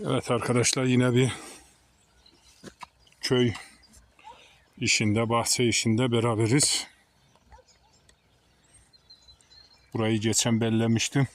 Evet arkadaşlar yine bir köy işinde, bahçe işinde beraberiz. Burayı geçen bellemiştim.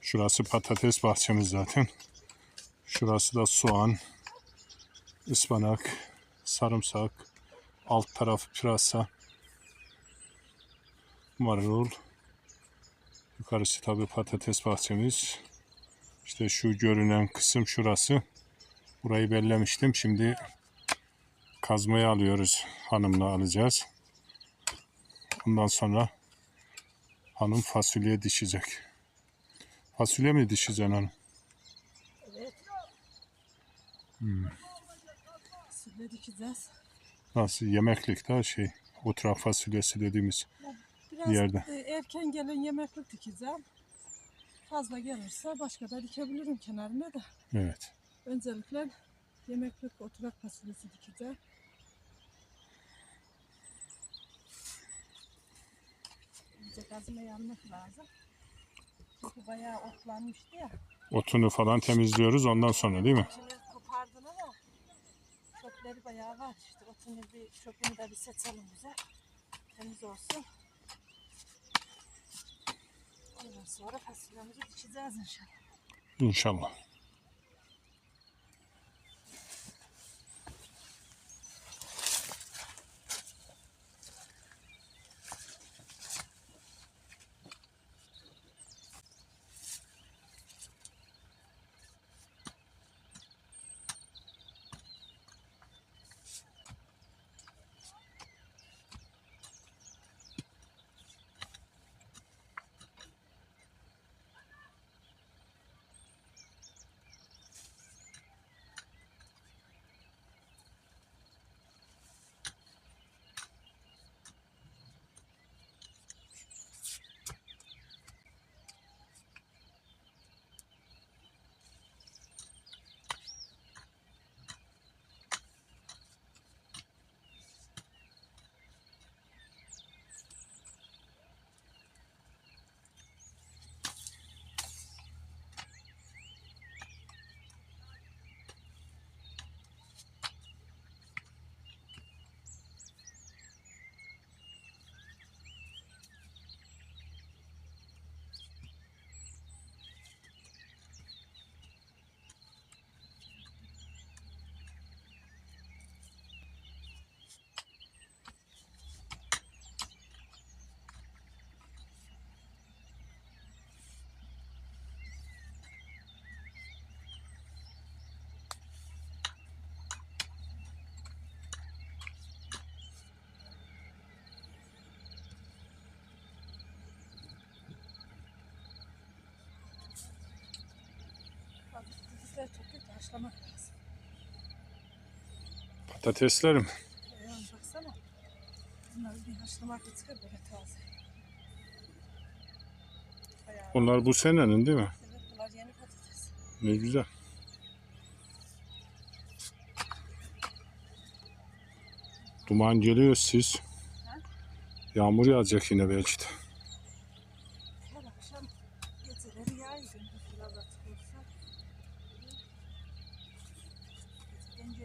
Şurası patates bahçemiz zaten. Şurası da soğan, ıspanak, sarımsak, alt tarafı pırasa, marul. Yukarısı tabi patates bahçemiz. İşte şu görünen kısım şurası. Burayı bellemiştim. Şimdi kazmayı alıyoruz. Hanımla alacağız. Ondan sonra hanım fasulye dişecek. Fasulye mi dişeceksin hanım? Evet. Sütle dikeceğiz. Nasıl yemeklik daha şey oturak fasulyesi dediğimiz. Biraz Yerde. e, erken gelen yemeklik dikeceğim. Fazla gelirse başka da dikebilirim kenarına da. Evet. Öncelikle yemeklik oturak fasulyesi dikeceğim. İyice gazına yanmak lazım. Çünkü bayağı otlanmıştı ya. Otunu falan temizliyoruz ondan sonra değil mi? Şimdi kopardılar ama çöpleri bayağı var işte. Otunu bir çöpünü de bir seçelim bize. Temiz olsun. Sonra fasulyemizi dikeceğiz inşallah. İnşallah. Patatesler çok kötü haşlamak lazım. Patateslerim. Yani baksana. Bunları bir haşlamak çıkar böyle taze. Bayağı. Bunlar bu senenin değil mi? Evet bunlar yeni patates. Ne güzel. Duman geliyor siz. Yağmur yağacak yine belki de. Her akşam geceleri yağıyor. Biraz açık olsa.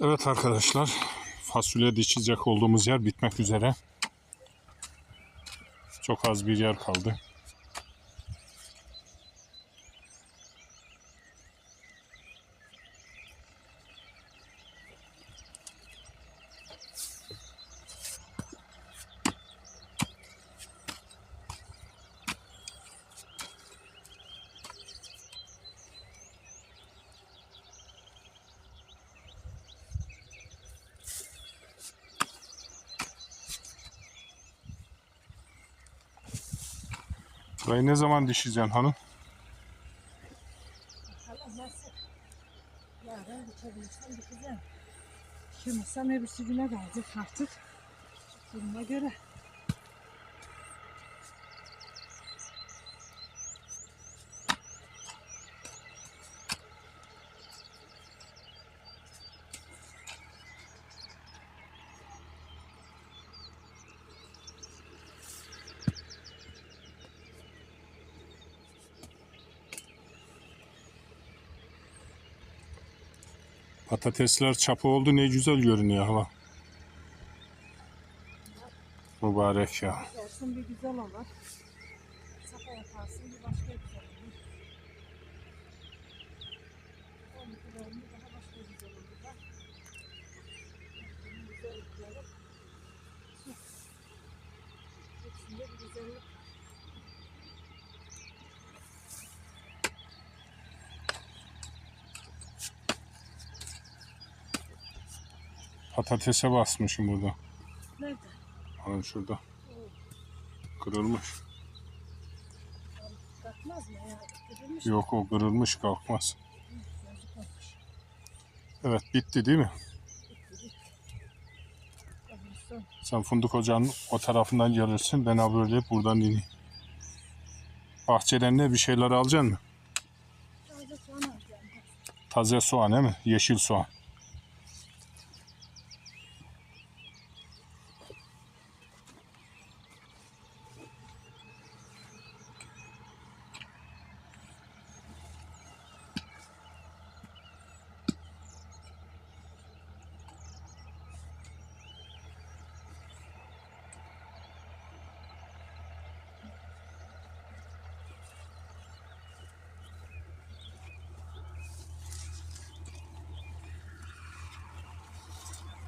Evet arkadaşlar fasulye dikecek olduğumuz yer bitmek üzere. Çok az bir yer kaldı. Burayı ne zaman dişeceksin hanım? Bakalım nasıl? Yarın bitebilirsem biteceğim. Şimdi öbürsü güne kalacak artık. Duruma göre. Patatesler çapı oldu ne güzel görünüyor hava. Mübarek ya. Yersin bir güzel olur. Sapa yaparsın bir başka güzel olur. On kilolarını daha başka güzel olur. da. Bunun güzellikleri. Su. Hepsinde bir güzellik. Patatese basmışım burada. Nerede? Hanım şurada. Kırılmış. Kalkmaz mı ya? Kırılmış Yok o kırılmış kalkmaz. Evet bitti değil mi? Sen fındık ocağının o tarafından gelirsin. Ben böyle buradan ineyim. Bahçeden ne bir şeyler alacaksın mı? Sadece soğan alacağım. Taze soğan değil mi? Yeşil soğan.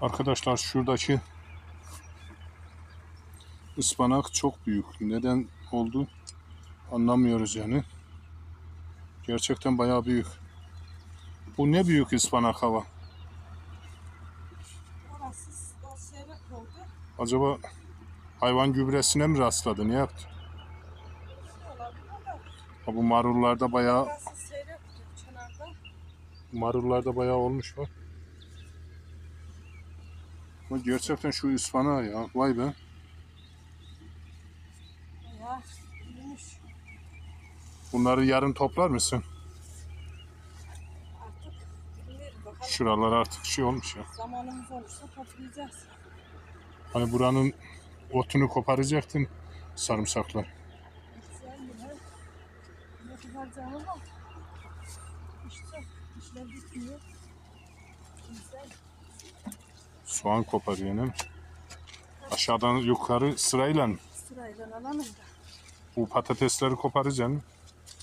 Arkadaşlar şuradaki ıspanak çok büyük. Neden oldu anlamıyoruz yani. Gerçekten bayağı büyük. Bu ne büyük ıspanak hava. Acaba hayvan gübresine mi rastladı? Ne yaptı? Ha, bu marullarda bayağı kenarda. marullarda bayağı olmuş bak. Ama gerçekten şu ıspanağı ya. Vay be. Büyümüş. Bunları yarın toplar mısın? Artık bilmiyorum bakalım. Şuralar artık şey olmuş ya. Zamanımız olursa toplayacağız. Hani buranın otunu koparacaktın sarımsaklar. Güzel yine. Ne kızaracağım ama. İşte işler bitmiyor. Güzel. Soğan koparıyor değil mi? Aşağıdan yukarı sırayla mı? Sırayla alalım da. bu patatesleri koparacaksın.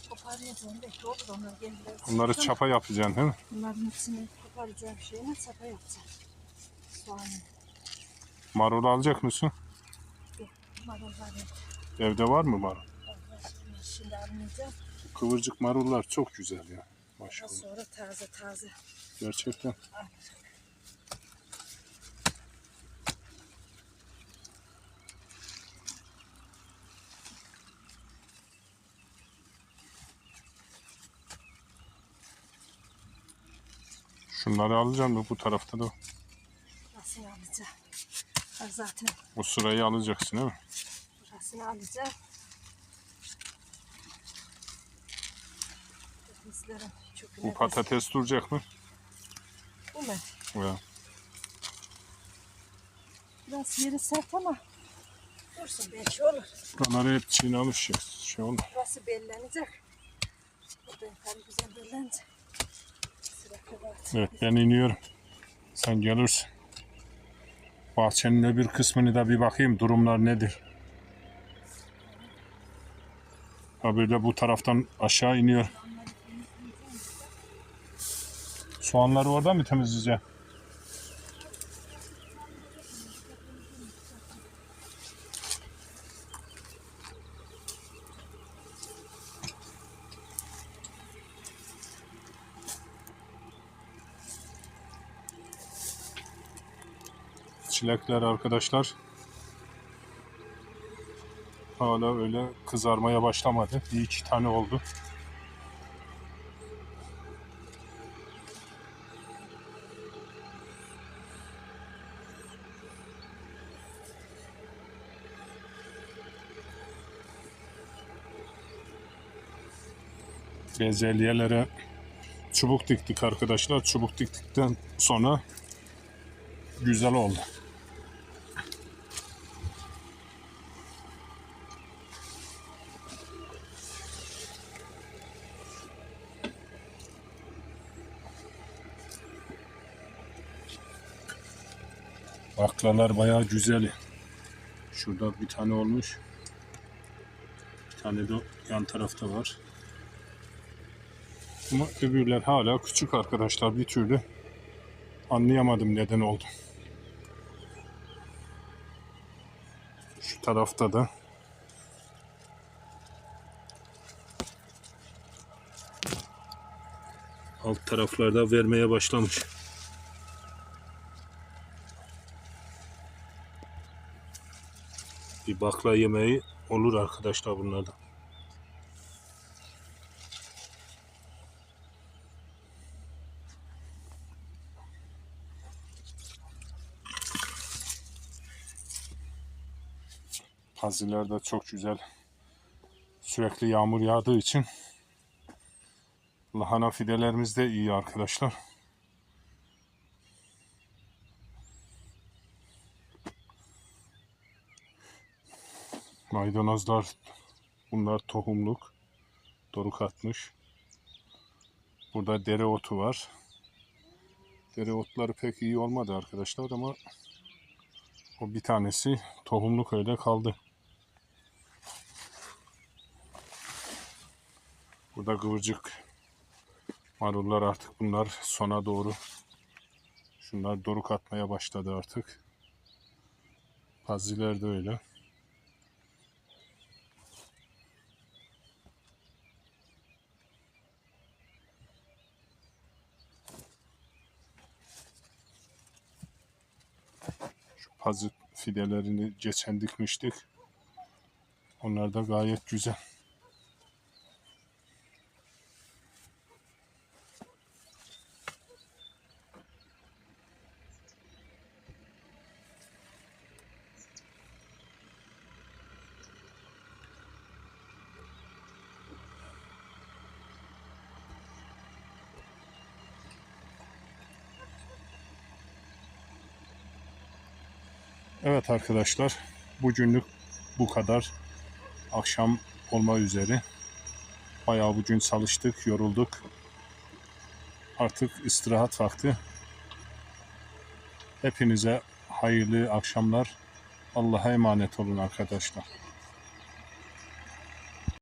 Koparacağım. Bekle olur onlar kendileri. Bunları sıkacağım. çapa yapacaksın değil mi? Bunların hepsini koparacağım şeyine çapa yapacağım. Soğanı. Marul alacak mısın? Marulları. Evde var mı marul? Şimdi almayacağım. Kıvırcık marullar çok güzel ya. Daha Maşallah. sonra taze taze. Gerçekten. Şunları alacağım mı bu tarafta da? Burasını alacağım. Ha, zaten Bu sırayı alacaksın değil mi? burasını alacağım. Patateslerin çöpüne Bu patates duracak mı? Bu mu? Ya. Biraz yeri sert ama dursun belki olur. Buraları hep çiğnemiş ya. Şey olma. Burası bellenecek. Burada yukarı güzel bellenecek. Evet ben iniyorum. Sen gelirsin. Bahçenin öbür kısmını da bir bakayım durumlar nedir. Ha böyle bu taraftan aşağı iniyor. Soğanları orada mı temizleyeceğim? Çilekler arkadaşlar hala öyle kızarmaya başlamadı. Bir iki tane oldu. Bezelyelere çubuk diktik arkadaşlar. Çubuk diktikten sonra güzel oldu. Baklalar bayağı güzel. Şurada bir tane olmuş. Bir tane de yan tarafta var. Ama öbürler hala küçük arkadaşlar bir türlü anlayamadım neden oldu. Şu tarafta da alt taraflarda vermeye başlamış. Bir bakla yemeği olur arkadaşlar bunlardan. Paziler de çok güzel. Sürekli yağmur yağdığı için lahana fidelerimiz de iyi arkadaşlar. Maydanozlar bunlar tohumluk. Doruk atmış. Burada dereotu var. Dereotları pek iyi olmadı arkadaşlar ama o bir tanesi tohumluk öyle kaldı. Burada kıvırcık marullar artık bunlar sona doğru. Şunlar doruk atmaya başladı artık. Paziler de öyle. Pazı fidelerini geçen dikmiştik. Onlar da gayet güzel. Evet arkadaşlar, bugünlük bu kadar. Akşam olma üzere. Bayağı bugün çalıştık, yorulduk. Artık istirahat vakti. Hepinize hayırlı akşamlar. Allah'a emanet olun arkadaşlar.